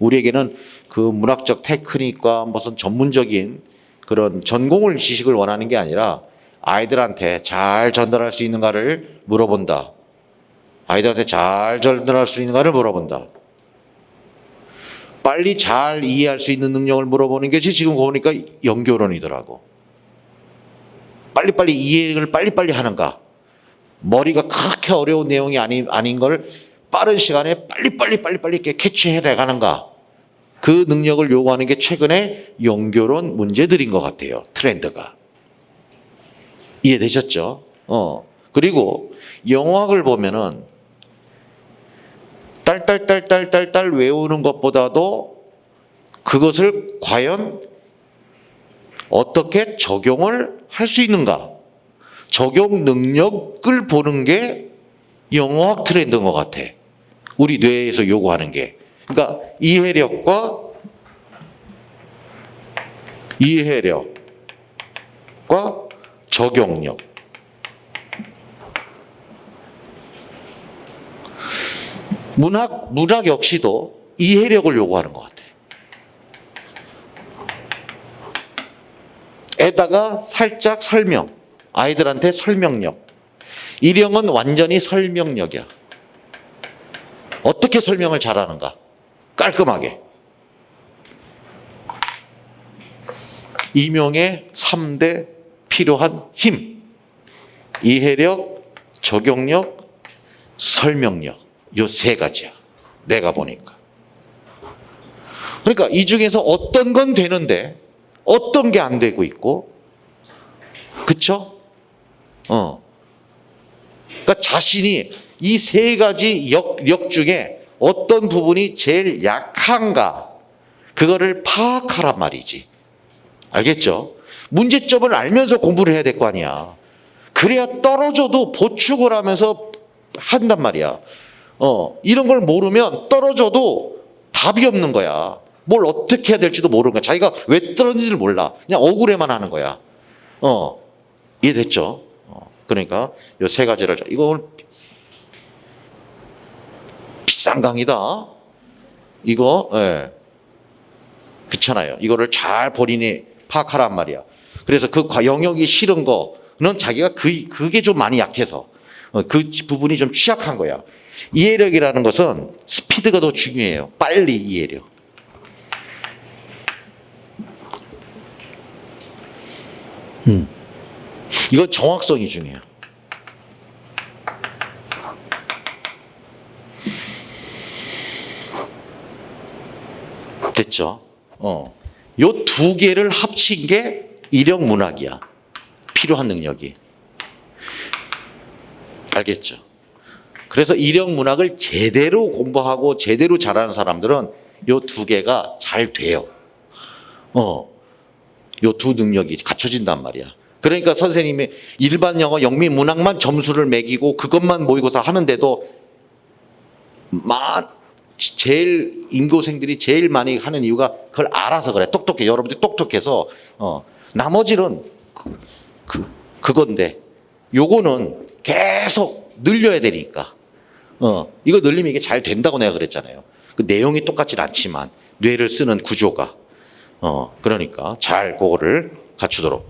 우리에게는 그 문학적 테크닉과 무슨 전문적인 그런 전공을 지식을 원하는 게 아니라 아이들한테 잘 전달할 수 있는가를 물어본다. 아이들한테 잘 전달할 수 있는가를 물어본다. 빨리 잘 이해할 수 있는 능력을 물어보는 게 지금 보니까 연교론이더라고. 빨리빨리 이해를 빨리빨리 하는가. 머리가 그렇게 어려운 내용이 아닌, 아닌 걸 빠른 시간에 빨리빨리 빨리빨리 이렇게 캐치해 나가는가. 그 능력을 요구하는 게 최근에 연교론 문제들인 것 같아요. 트렌드가. 이해되셨죠? 어. 그리고 영어학을 보면은 딸딸딸딸딸딸 외우는 것보다도 그것을 과연 어떻게 적용을 할 수 있는가? 적용 능력을 보는 게 영어학 트렌드인 것 같아. 우리 뇌에서 요구하는 게. 그러니까 이해력과 이해력과 적용력. 문학 문학 역시도 이해력을 요구하는 것 같아. 에다가 살짝 설명, 아이들한테 설명력. 일형은 완전히 설명력이야. 어떻게 설명을 잘하는가? 깔끔하게. 이명의 3대 필요한 힘. 이해력, 적용력, 설명력. 요 세 가지야. 내가 보니까. 그러니까 이 중에서 어떤 건 되는데 어떤 게 안 되고 있고 그쵸? 어. 그러니까 자신이 이 세 가지 역, 력 중에 어떤 부분이 제일 약한가 그거를 파악하란 말이지. 알겠죠? 문제점을 알면서 공부를 해야 될 거 아니야. 그래야 떨어져도 보충을 하면서 한단 말이야. 어, 이런 걸 모르면 떨어져도 답이 없는 거야. 뭘 어떻게 해야 될지도 모르는 거야. 자기가 왜 떨어진지를 몰라. 그냥 억울해만 하는 거야. 어, 이해됐죠? 어, 그러니까 요 세 가지를 잘- 이거 오늘 강의다. 이거 예. 그렇잖아요. 이거를 잘 본인이 파악하란 말이야. 그래서 그 과- 영역이 싫은 거는 자기가 그 그게 좀 많이 약해서 어, 그 부분이 좀 취약한 거야. 이해력이라는 것은 스피드가 더 중요해요. 빨리 이해력. 음. 이건 정확성이 중요해요. 됐죠? 어. 요 두 개를 합친 게 이력 문학이야. 필요한 능력이. 알겠죠? 그래서 이력 문학을 제대로 공부하고 제대로 잘하는 사람들은 요 두 개가 잘 돼요. 어. 요 두 능력이 갖춰진단 말이야. 그러니까 선생님이 일반 영어 영미 문학만 점수를 매기고 그것만 모의고사 하는데도 만 제일 인고생들이 제일 많이 하는 이유가 그걸 알아서 그래. 똑똑해. 여러분들이 똑똑해서 어 나머지는 그, 그 그건데 요거는 계속 늘려야 되니까. 어 이거 늘리면 이게 잘 된다고 내가 그랬잖아요. 그 내용이 똑같진 않지만 뇌를 쓰는 구조가 어 그러니까 잘 그거를 갖추도록